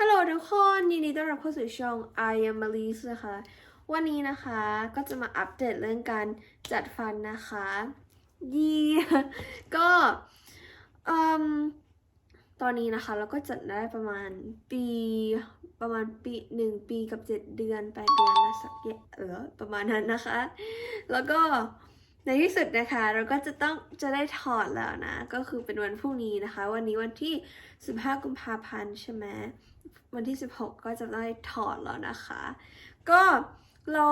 ฮัลโหลทุกคนยินดีต้อนรับเข้าสู่ช่อง I am Melise นะคะ วันนี้นะคะก็จะมาอัปเดตเรื่องการจัดฟันนะคะยีก็อ่มตอนนี้นะคะเราก็จัดได้ประมาณปีประมาณปีหนึ่งปีกับเจ็ดเดือนแปดเดือนนะสักอย่างเออประมาณนั้นนะคะ แล้วก็ในที่สุดนะคะ เราก็จะต้องจะได้ถอดแล้วนะ ก็คือเป็นวันพรุ่งนี้นะคะ วันนี้วันที่ 15 กุมภาพันธ์ใช่ไหม วันที่ 16 ก็จะได้ถอดแล้วนะคะ ก็เรา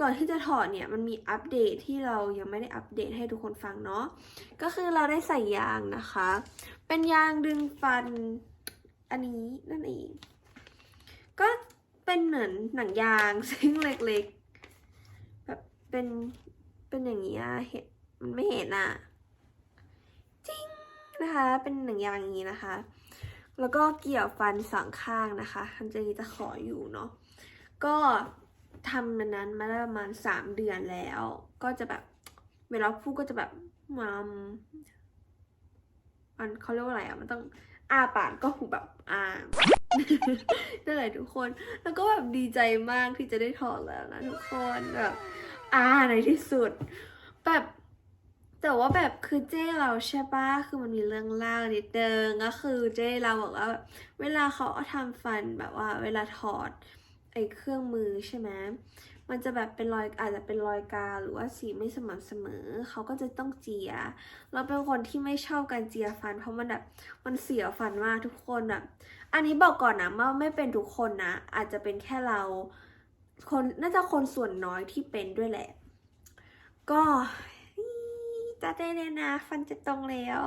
ก่อนที่จะถอดเนี่ยมันมีอัปเดตที่เรายังไม่ได้อัปเดตให้ทุกคนฟังเนาะก็คือเราได้ใส่ยางนะคะ เป็นยางดึงฟันอันนี้นั่นเองก็เป็นเหมือนหนังยางซึ่งเล็กๆแบบเป็นเป็นอย่างนี้อะเห็นมันไม่เห็นอะจริงนะคะ เป็นหนังยางอย่างนี้นะคะ แล้วก็เกี่ยวฟันสองข้างนะคะทันจะมีตะขออยู่เนาะก็ทำมันนั้นมาได้ประมาณสามเดือนแล้ว ก็จะแบบเวลาพูดก็จะแบบมัมมันเขาเรียกว่าอะไรอะมันต้องอ้าปากก็หูแบบอ่านั่นแหละทุกคน แล้วก็แบบดีใจมากที่จะได้ถอดแล้วนะทุกคนแบบอ่าในที่สุด แบบ แต่ว่าแบบคือเจ้เราใช่ปะคือมันมีเรื่องเล่านิดเดิงก็คือเจ้เราบอกว่าแบบเวลาเขาเอาทำฟันแบบว่า เวลาถอดไอ้เครื่องมือใช่ไหมมันจะแบบเป็นรอยอาจจะเป็นรอยกาหรือว่าสีไม่สม่ำเสมอ เขาก็จะต้องเจีย เราเป็นคนที่ไม่ชอบการเจียฟัน เพราะมันแบบมันเสียฟันมากทุกคนแบบอันนี้บอกก่อนนะว่าไม่เป็นทุกคนนะ อาจจะเป็นแค่เรา คนน่าจะคนส่วนน้อยที่เป็นด้วยแหละ ก็ จะได้แล้วนะ ฟันจะตรงแล้ว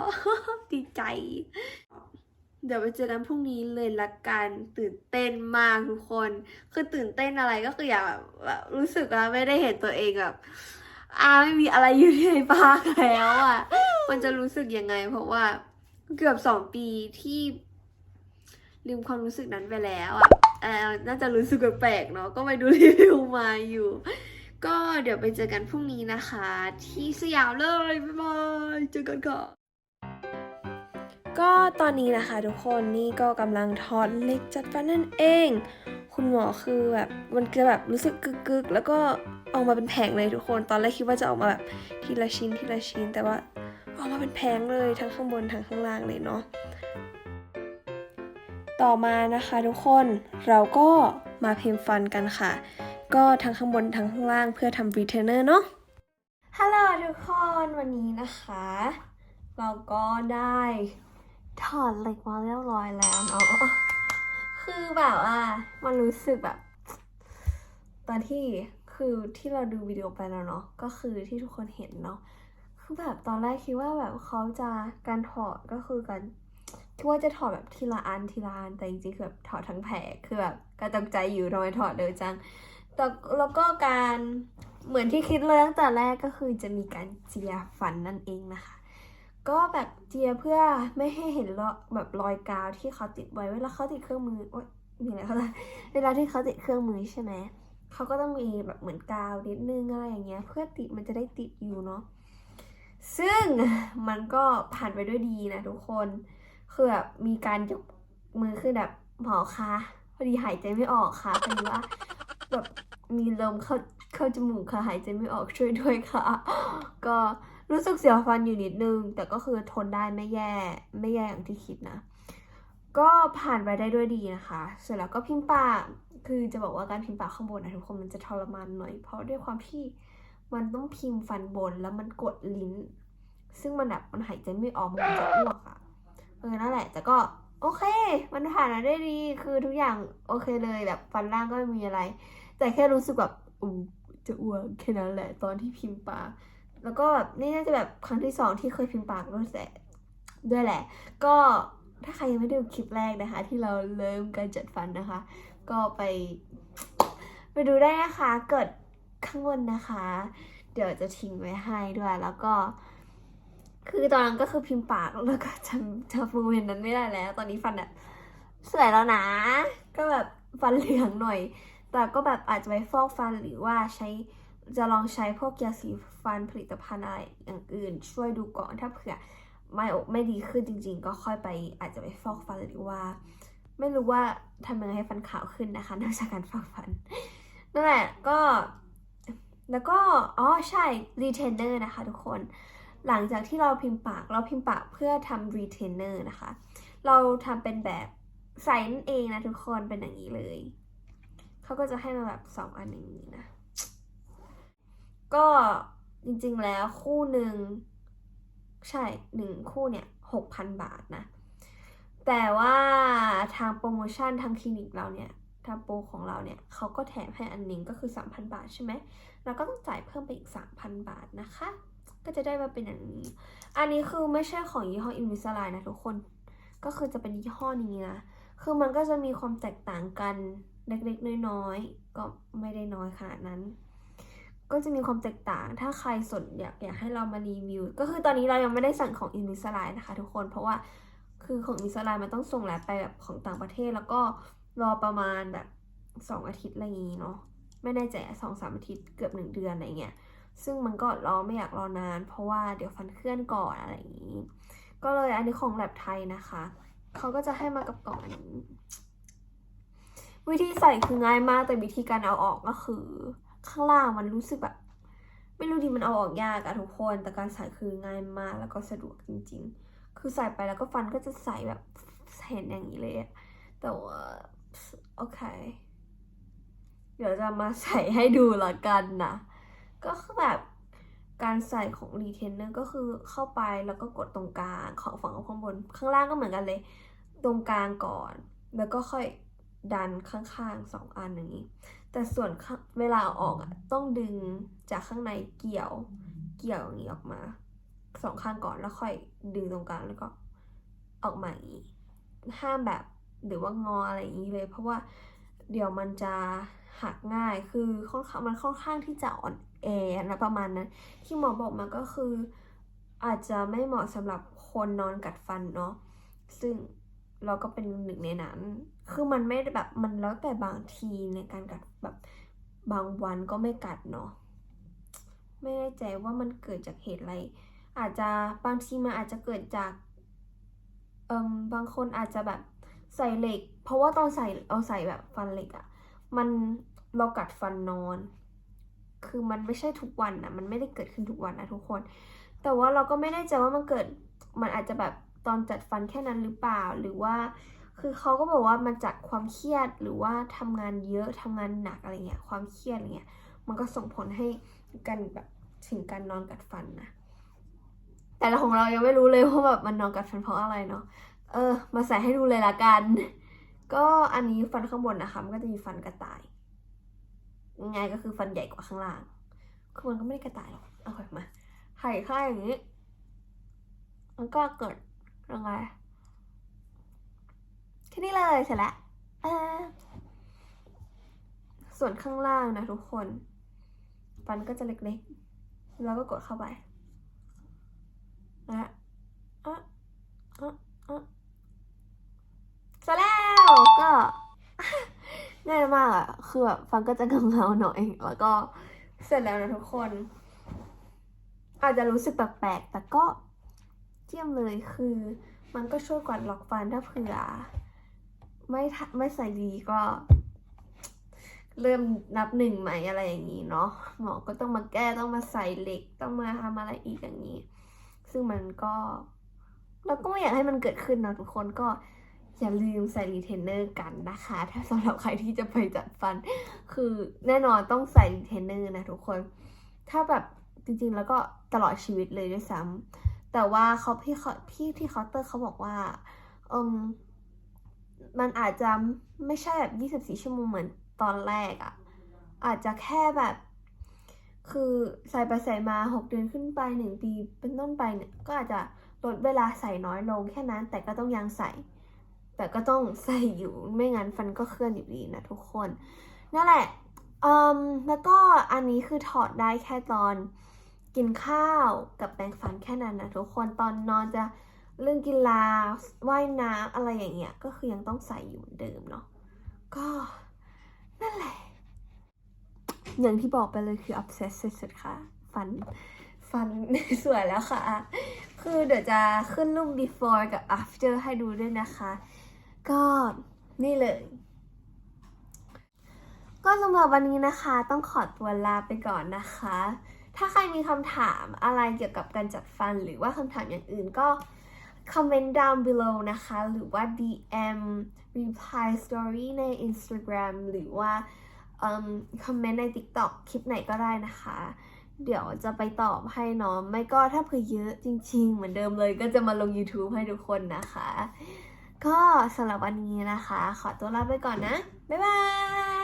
ดีใจ เดี๋ยวไปเจอกันพรุ่งนี้เลยละกันตื่นเต้นมากทุกคน คือตื่นเต้นอะไรก็คืออยากแบบรู้สึกว่าไม่ได้เห็นตัวเองแบบอาไม่มีอะไรอยู่ในปากแล้วอะ มันจะรู้สึกยังไง เพราะว่าเกือบสองปีที่ลืมความรู้สึกนั้นไปแล้วอะน่าจะรู้สึกแปลกเนาะ ก็ไปดูรีวิวมาอยู่ ก็เดี๋ยวไปเจอกันพรุ่งนี้นะคะ ที่สยามเลย บ๊ายบาย เจอกันค่ะก็ตอนนี้นะคะทุกคนนี่ก็กำลังถอดเล็กจัดฟันนั่นเอง คุณหมอคือแบบมันจะแบบรู้สึกกึกๆ แล้วก็ออกมาเป็นแผงเลยทุกคน ตอนแรกคิดว่าจะออกมาแบบทีละชิ้นทีละชิ้น แต่ว่าออกมาเป็นแผงเลยทั้งข้างบนทั้งข้างล่างเลยเนาะต่อมานะคะทุกคนเราก็มาพิมพ์ฟันกันค่ะ ก็ทั้งข้างบนทั้งข้างล่างเพื่อทำรีเทนเนอร์เนาะฮัลโหลทุกคนวันนี้นะคะ เราก็ได้ถอดเหล็กมาเรียบร้อยแล้วเนาะคือแบบว่ามันรู้สึกแบบ ตอนที่คือที่เราดูวิดีโอไปแล้วเนาะก็คือที่ทุกคนเห็นเนาะคือแบบตอนแรกคิดว่าแบบเขาจะการถอดก็คือการคิดว่าจะถอดแบบทีละอันทีละอันแต่จริงๆคือแบบถอดทั้งแผงคือแบบก็ตกใจอยู่ทำไมถอดเร็วจัง แต่แล้วก็การเหมือนที่คิดเลยตั้งแต่แรกก็คือจะมีการเจียฟันนั่นเองนะคะ ก็แบบเจียเพื่อไม่ให้เห็นรอยแบบรอยกาวที่เขาติดไว้เวลาเขาติดเครื่องมือโอ๊ยมีอะไรเขาเวลาที่เขาติดเครื่องมือใช่ไหมเขาก็ต้องมีแบบเหมือนกาวนิดนึงอะไรอย่างเงี้ย เพื่อติดมันจะได้ติดอยู่เนาะซึ่งมันก็ผ่านไปด้วยดีนะทุกคนคือแบบมีการยกมือขึ้นแบบหมอคะพอดีหายใจไม่ออกค่ะพอดีว่า แบบมีลมเข้าเข้าจมูกค่ะหายใจไม่ออกช่วยด้วยค่ะ ก็รู้สึกเสียวฟันอยู่นิดนึง แต่ก็คือทนได้ไม่แย่ไม่แย่อย่างที่คิดนะ ก็ผ่านไปได้ด้วยดีนะคะ เสร็จแล้วก็พิมพ์ปากคือจะบอกว่าการพิมพ์ปากข้างบนนะทุกคนมันจะทรมานหน่อย เพราะด้วยความที่มันต้องพิมพ์ฟันบนแล้วมันกดลิ้น ซึ่งมันแบบมันหายใจไม่ออกมันจะอ้วกอะเออนั่นแหละแต่ก็ โอเค มันผ่านมาได้ดีคือทุกอย่างโอเคเลยแบบฟันล่างก็ไม่มีอะไร แต่แค่รู้สึกแบบอูจะอ้วกแค่นั้นแหละ ตอนที่พิมพ์ปากแล้วก็แบบนี่น่าจะแบบครั้งที่สองที่เคยพิมพ์ปากด้วยแหละด้วยแหละ ก็ถ้าใครยังไม่ได้ดูคลิปแรกนะคะ ที่เราเริ่มการจัดฟันนะคะ ก็ไป ไปดูได้นะคะเกิดข้างบนนะคะ เดี๋ยวจะทิ้งไว้ให้ด้วยแล้วก็ คือตอนนั้นก็คือพิมพ์ปากแล้วก็จำจำโมเมนต์นั้นไม่ได้แล้ว ตอนนี้ฟันแบบสวยแล้วนะ ก็แบบฟันเหลืองหน่อย แต่ก็แบบอาจจะไปฟอกฟันหรือว่าใช้จะลองใช้พวกยาสีฟันผลิตภัณฑ์อะไรอย่างอื่น ช่วยดูก่อนถ้าเผื่อไม่ไม่ดีขึ้นจริง ๆ ก็ค่อยไปอาจจะไปฟอกฟันหรือว่า ไม่รู้ว่าทำยังไงให้ฟันขาวขึ้นนะคะนอกจากการฝังฟันนั่นแหละก็แล้วก็อ๋อใช่ retainer นะคะทุกคน หลังจากที่เราพิมพ์ปากเราพิมพ์ปากเพื่อทำ retainer นะคะ เราทำเป็นแบบใส่นั่นเองนะทุกคนเป็นอย่างนี้เลย เขาก็จะให้มาแบบสองอันอย่างนี้นะ ก็จริงๆแล้วคู่หนึ่งใช่หนึ่งคู่เนี่ยหกพันบาทนะ แต่ว่าทางโปรโมชั่นทางคลินิกเราเนี่ยทางโปรของเราเนี่ยเขาก็แถมให้อันหนึงก็คือ 3,000 บาทใช่ไหมเราก็ต้องจ่ายเพิ่มไปอีก 3,000 บาทนะคะ ก็จะได้มาเป็นอย่างนี้ อันนี้คือไม่ใช่ของยี่ห้ออินวิสไลนะทุกคน ก็คือจะเป็นยี่ห้อนี้นะ คือมันก็จะมีความแตกต่างกันเล็กๆน้อยๆ ก็ไม่ได้น้อยขนาดนั้น ก็จะมีความแตกต่าง ถ้าใครสนอยากอยากให้เรามารีวิว ก็คือตอนนี้เรายังไม่ได้สั่งของอินวิสไลนะคะทุกคน เพราะว่าคือของอินวิสไลมันต้องส่งแลบไปแบบของต่างประเทศแล้วก็รอประมาณแบบสองอาทิตย์อะไรอย่างนี้เนาะ ไม่แน่ใจสองสามอาทิตย์เกือบหนึ่งเดือนอะไรเงี้ย ซึ่งมันก็รอไม่อยากรอนาน เพราะว่าเดี๋ยวฟันเคลื่อนก่อนอะไรอย่างนี้ ก็เลยอันนี้ของแลบไทยนะคะ เขาก็จะให้มากับกล่องนี้ วิธีใส่คือง่ายมากแต่วิธีการเอาออกก็คือ ข้างล่างมันรู้สึกแบบไม่รู้ดิมันเอาออกยากอะทุกคน แต่การใส่คือง่ายมากแล้วก็สะดวกจริง ๆ คือใส่ไปแล้วก็ฟันก็จะใส่แบบเห็นอย่างนี้เลยอะแต่ว่าโอเค เดี๋ยวจะมาใส่ให้ดูละกันนะ ก็คือแบบการใส่ของรีเทนเนอร์ก็คือเข้าไปแล้วก็กดตรงกลางของฝั่งข้างบน ข้างล่างก็เหมือนกันเลย ตรงกลางก่อน แล้วก็ค่อยดันข้างๆสองอันอย่างนี้ แต่ส่วนเวลาอาออกอะต้องดึงจากข้างในเกี่ยวเกี่ยวอย่างนี้ออกมาสองข้างก่อนแล้วค่อยดึงตรงกลางแล้วก็ออกมาอย่างนี้ห้ามแบบหรือว่างออะไรอย่างนี้เลย เพราะว่าเดี๋ยวมันจะหักง่ายคือค่อนข้างมันค่อนข้างที่จะอ่อน แอนะประมาณนั้น ที่หมอบอกมาก็คือ อาจจะไม่เหมาะสำหรับคนนอนกัดฟันเนาะซึ่งเราก็เป็นหนึ่งในนั้น คือมันไม่แบบมันแล้วแต่บางทีในการกัดแบบบางวันก็ไม่กัดเนาะ ไม่แน่ใจว่ามันเกิดจากเหตุอะไร อาจจะบางทีมันอาจจะเกิดจาก เอิมบางคนอาจจะแบบใส่เหล็ก เพราะว่าตอนใส่เอาใส่แบบฟันเหล็กอะมันเรากัดฟันนอน คือมันไม่ใช่ทุกวันนะมันไม่ได้เกิดขึ้นทุกวันนะทุกคน แต่ว่าเราก็ไม่แน่ใจว่ามันเกิดมันอาจจะแบบตอนจัดฟันแค่นั้นหรือเปล่าหรือว่า คือเขาก็บอกว่ามันจากความเครียดหรือว่าทำงานเยอะทำงานหนักอะไรเงี้ยความเครียดอะไรเงี้ยมันก็ส่งผลให้กันแบบถึงการนอนกัดฟันนะแต่ของเรายังไม่รู้เลยว่าแบบมันนอนกัดฟันเพราะอะไรเนาะเออ มาใส่ให้ดูเลยละกัน ก็อันนี้ฟันข้างบนนะคะมันก็จะมีฟันกระต่าย ยังไงก็คือฟันใหญ่กว่าข้างล่าง คือมันก็ไม่ได้กระต่ายหรอกเอาค่อยมาไห่ข้าอย่างนี้ มันก็เกิดยังไงแค่นี้เลยเสร็จแล้วส่วนข้างล่างนะทุกคน ฟันก็จะเล็กๆ แล้วก็กดเข้าไปนะอะอะอะเสร็จแล้วก็ ง่ายมากอะคือแบบฟันก็จะเงาๆหน่อย แล้วก็เสร็จแล้วนะทุกคน อาจจะรู้สึกแปลกๆ แต่ก็เจียมเลยคือ มันก็ช่วยกวาดล็อกฟันถ้าเผื่อ ไม่ไม่ใส่ดีก็ เริ่มนับหนึ่งใหม่อะไรอย่างนี้เนาะหมอก็ต้องมาแก้ต้องมาใส่เหล็กต้องมาทำอะไรอีกอย่างนี้ ซึ่งมันก็เราก็ไม่อยากให้มันเกิดขึ้นนะทุกคนก็ อย่าลืมใส่รีเทนเนอร์กันนะคะ ถ้าสำหรับใครที่จะไปจัดฟัน คือแน่นอนต้องใส่รีเทนเนอร์นะทุกคน ถ้าแบบจริงๆ แล้วก็ตลอดชีวิตเลยด้วยซ้ำแต่ว่าเขาพี่เขาพี่ที่เคาน์เตอร์เขาบอกว่าอืมมันอาจจะไม่ใช่แบบ 24 ชั่วโมงเหมือนตอนแรกอะอาจจะแค่แบบ คือใส่ไปใส่มา 6 เดือนขึ้นไป 1 ปีเป็นต้นไปเนี่ย ก็อาจจะลดเวลาใส่น้อยลงแค่นั้น แต่ก็ต้องยังใส่ แต่ก็ต้องใส่อยู่ไม่งั้นฟันก็เคลื่อนอยู่ดีนะทุกคน นั่นแหละอืมแล้วก็อันนี้คือถอดได้แค่ตอนกินข้าวกับแปรงฟันแค่นั้นนะทุกคนตอนนอนจะเรื่องกีฬาว่ายน้ำอะไรอย่างเงี้ยก็คือยังต้องใส่อยู่เหมือนเดิมเนาะก็นั่นแหละ อย่างที่บอกไปเลยคือ obsessed สุดๆค่ะ ฟัน ฟันสวยแล้วค่ะ คือเดี๋ยวจะขึ้นรูป before กับ after ให้ดูด้วยนะคะ ก็นี่เลย ก็สำหรับวันนี้นะคะ ต้องขอตัวลาไปก่อนนะคะ ถ้าใครมีคำถามอะไรเกี่ยวกับการจัดฟันหรือว่าคำถามอย่างอื่นก็คอมเมนต์ down below นะคะ หรือว่า DM reply story ใน Instagram หรือว่าคอมเมนต์ใน TikTok คลิปไหนก็ได้นะคะ เดี๋ยวจะไปตอบให้เนาะไม่ก็ถ้าเผื่อเยอะจริง ๆ เหมือนเดิมเลย ก็จะมาลง YouTube ให้ทุกคนนะคะ ก็สำหรับวันนี้นะคะ ขอตัวลาไปก่อนนะ บ๊ายบาย